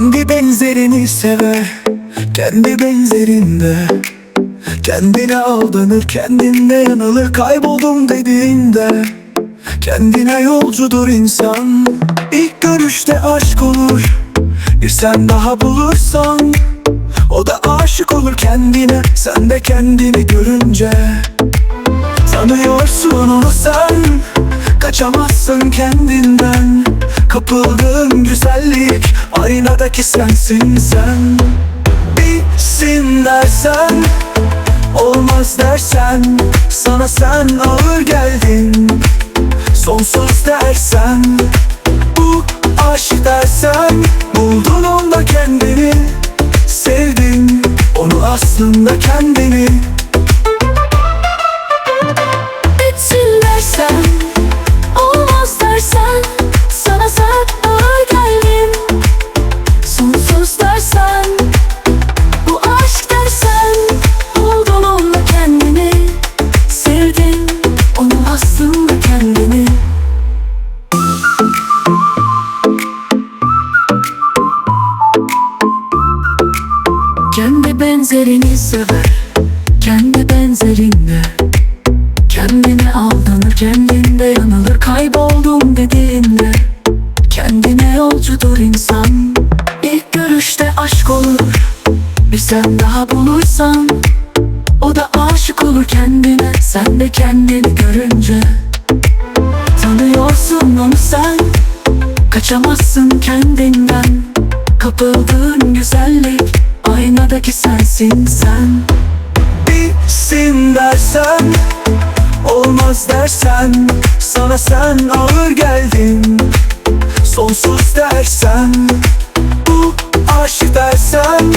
benzerini sever Kendi benzerinde. Kendine aldanır kendinde yanılır Kayboldum dediğinde. Kendine yolcudur insan İlk görüşte aşk olur. Bir sen daha bulursan O da aşık olur kendine. Sen de kendini görünce Tanıyorsun onu sen. Kaçamazsın kendinden Kapıldığın Aynadaki sensin sen. Bitsin dersen Olmaz dersen Sana sen ağır geldin. Sonsuz dersen Bu aşk dersen Buldun onda kendini Sevdin Onu aslında kendini. Bitsin dersen Olmaz dersen benzerini sever. Kendi benzerinde Kendine aldanır kendinde yanılır. Kayboldum dediğinde Kendine yolcudur insan. İlk görüşte aşk olur Bir sen daha bulursan. O da aşık olur kendine Sen de kendini görünce. Tanıyorsun onu sen Kaçamazsın kendinden. Kapıldığın güzellik Sensin sen? Bitsin dersen Olmaz dersen Sana sen ağır geldin. Sonsuz dersen Bu aşk dersen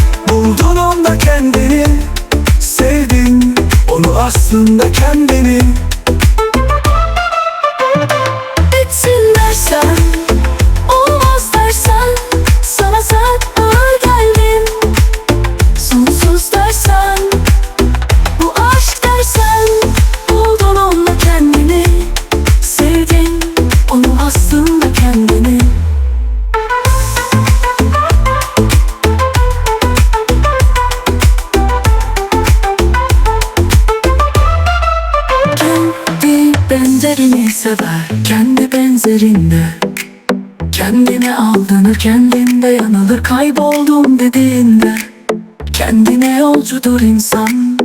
benzerini sever? Kendi benzerinde. Kendine aldanır kendinde yanılır. Kayboldum dediğinde. Kendine yolcudur insan